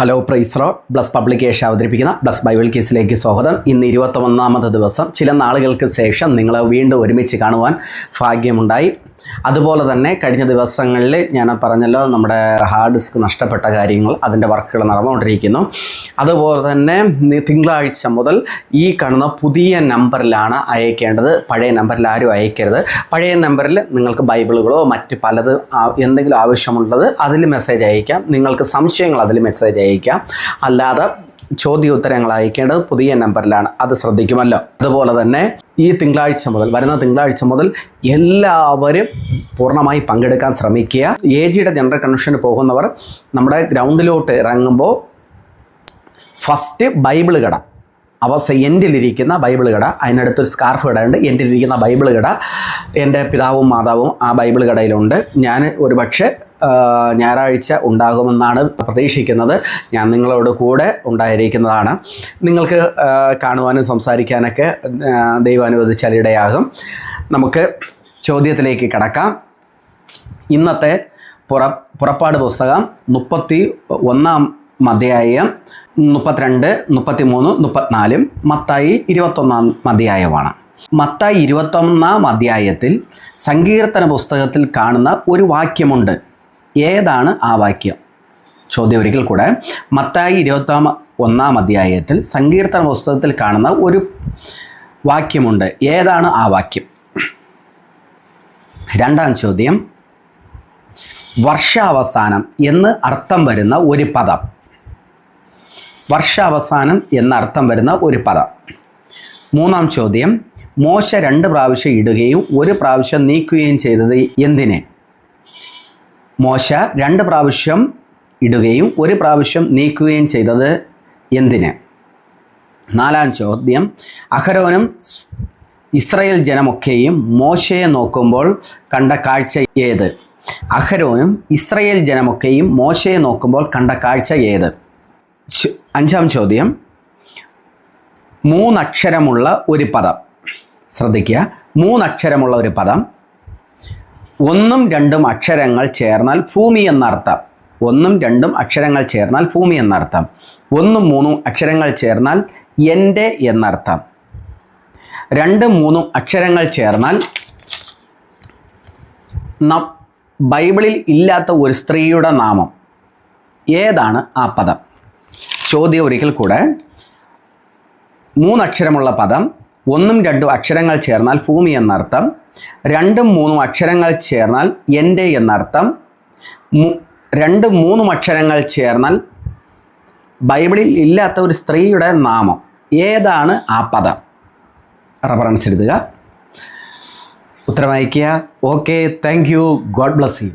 Hello പ്രൈസ്രോ bless publication അവതരിപ്പിക്കുന്ന bless Bible കേസിലേക്ക് സ്വാഗതം. ഇന്ന് ഇരുപത്തൊന്നാമത്തെ ദിവസം. ചില നാളുകൾക്ക് ശേഷം നിങ്ങളെ വീണ്ടും ഒരുമിച്ച് കാണുവാൻ ഭാഗ്യമുണ്ടായി. അതുപോലെ തന്നെ കഴിഞ്ഞ ദിവസങ്ങളിൽ ഞാൻ പറഞ്ഞല്ലോ നമ്മുടെ ഹാർഡ് ഡിസ്ക് നഷ്ടപ്പെട്ട കാര്യങ്ങൾ അതിന്റെ വർക്കുകൾ നടന്നുകൊണ്ടിരിക്കുന്നു. അതുപോലെ തന്നെ തിങ്കളാഴ്ച മുതൽ ഈ കാണുന്ന പുതിയ നമ്പറിലാണ് അയക്കേണ്ടത്. പഴയ നമ്പറിൽ ആരും അയക്കരുത്. പഴയ നമ്പറിൽ നിങ്ങൾക്ക് ബൈബിളുകളോ മറ്റ് പലത് എന്തെങ്കിലും ആവശ്യമുള്ളത് അതിൽ മെസ്സേജ് അയക്കാം. നിങ്ങൾക്ക് സംശയങ്ങൾ അതിൽ മെസ്സേജ് അയക്കാം. അല്ലാതെ ചോദ്യോത്തരങ്ങൾ അയക്കേണ്ടത് പുതിയ നമ്പറിലാണ്. അത് ശ്രദ്ധിക്കുമല്ലോ. അതുപോലെ തന്നെ ഈ തിങ്കളാഴ്ച മുതൽ വരുന്ന തിങ്കളാഴ്ച മുതൽ എല്ലാവരും പൂർണമായി പങ്കെടുക്കാൻ ശ്രമിക്കുക. എ ജിയുടെ ജനറൽ കൺവെൻഷന് പോകുന്നവർ നമ്മുടെ ഗ്രൗണ്ടിലോട്ട് ഇറങ്ങുമ്പോൾ ഫസ്റ്റ് ബൈബിൾ കട. അവസ്ഥ എൻഡിലിരിക്കുന്ന ബൈബിൾ കട. അതിനടുത്തൊരു സ്കാർഫ് കടയുണ്ട്. എൻഡിലിരിക്കുന്ന ബൈബിൾ കട. എന്റെ പിതാവും മാതാവും ആ ബൈബിൾ കടയിലുണ്ട്. ഞാൻ ഒരുപക്ഷെ ഞായറാഴ്ച ഉണ്ടാകുമെന്നാണ് പ്രതീക്ഷിക്കുന്നത്. ഞാൻ നിങ്ങളോട് കൂടെ ഉണ്ടായിരിക്കുന്നതാണ്. നിങ്ങൾക്ക് കാണുവാനും സംസാരിക്കാനൊക്കെ ആ, ദൈവം അനുവദിച്ചാൽ ഇടയാകും നമുക്ക് ചോദ്യത്തിലേക്ക് കടക്കാം. ഇന്നത്തെ പുറ പുറപ്പാട് പുസ്തകം മുപ്പത്തി ഒന്നാം അധ്യായം മുപ്പത്തിരണ്ട് മുപ്പത്തി മൂന്ന് മുപ്പത്തിനാലും മത്തായി ഇരുപത്തൊന്നാം അധ്യായമാണ്. മത്തായി ഇരുപത്തൊന്നാം അധ്യായത്തിൽ സങ്കീർത്തന പുസ്തകത്തിൽ കാണുന്ന ഒരു വാക്യമുണ്ട്. ഏതാണ് ആ വാക്യം? ചോദ്യം ഒരിക്കൽ കൂടെ. മത്തായി ഇരുപത്താം ഒന്നാം അധ്യായത്തിൽ സങ്കീർത്തന പുസ്തകത്തിൽ കാണുന്ന ഒരു വാക്യമുണ്ട്. ഏതാണ് ആ വാക്യം? രണ്ടാം ചോദ്യം. വർഷാവസാനം എന്ന് അർത്ഥം വരുന്ന ഒരു പദം. വർഷാവസാനം എന്ന അർത്ഥം വരുന്ന ഒരു പദം. മൂന്നാം ചോദ്യം. മോശ രണ്ട് പ്രാവശ്യം ഇടുകയും ഒരു പ്രാവശ്യം നീക്കുകയും ചെയ്തത് എന്തിനെ? മോശ രണ്ട് പ്രാവശ്യം ഇടുകയും ഒരു പ്രാവശ്യം നീക്കുകയും ചെയ്തത് എന്തിന്? നാലാം ചോദ്യം അഹരോനും ഇസ്രയേൽ ജനമൊക്കെയും മോശയെ നോക്കുമ്പോൾ കണ്ട കാഴ്ച ഏത്? അഹരോനും ഇസ്രയേൽ ജനമൊക്കെയും മോശയെ നോക്കുമ്പോൾ കണ്ട കാഴ്ച ഏത്? അഞ്ചാം ചോദ്യം മൂന്നക്ഷരമുള്ള ഒരു പദം. ശ്രദ്ധിക്കുക മൂന്നക്ഷരമുള്ള ഒരു പദം. ഒന്നും രണ്ടും അക്ഷരങ്ങൾ ചേർന്നാൽ ഭൂമി എന്നർത്ഥം. ഒന്നും രണ്ടും അക്ഷരങ്ങൾ ചേർന്നാൽ ഭൂമി എന്നർത്ഥം. ഒന്നും മൂന്നും അക്ഷരങ്ങൾ ചേർന്നാൽ എന്റെ എന്നർത്ഥം. രണ്ടും മൂന്നും അക്ഷരങ്ങൾ ചേർന്നാൽ ബൈബിളിൽ ഇല്ലാത്ത ഒരു സ്ത്രീയുടെ നാമം. ഏതാണ് ആ പദം? ചോദ്യം ഒരിക്കൽ കൂടെ. മൂന്നക്ഷരമുള്ള പദം ഒന്നും രണ്ടും അക്ഷരങ്ങൾ ചേർന്നാൽ ഭൂമി എന്നർത്ഥം രണ്ടും മൂന്നും അക്ഷരങ്ങൾ ചേർന്നാൽ എന്റെ എന്നർത്ഥം രണ്ടും മൂന്നും അക്ഷരങ്ങൾ ചേർന്നാൽ ബൈബിളിൽ ഇല്ലാത്ത ഒരു സ്ത്രീയുടെ നാമം ഏതാണ് ആ പദം? റെഫറൻസ് എഴുതുക. ഉത്തരം അയയ്ക്കുക okay thank you. God bless you.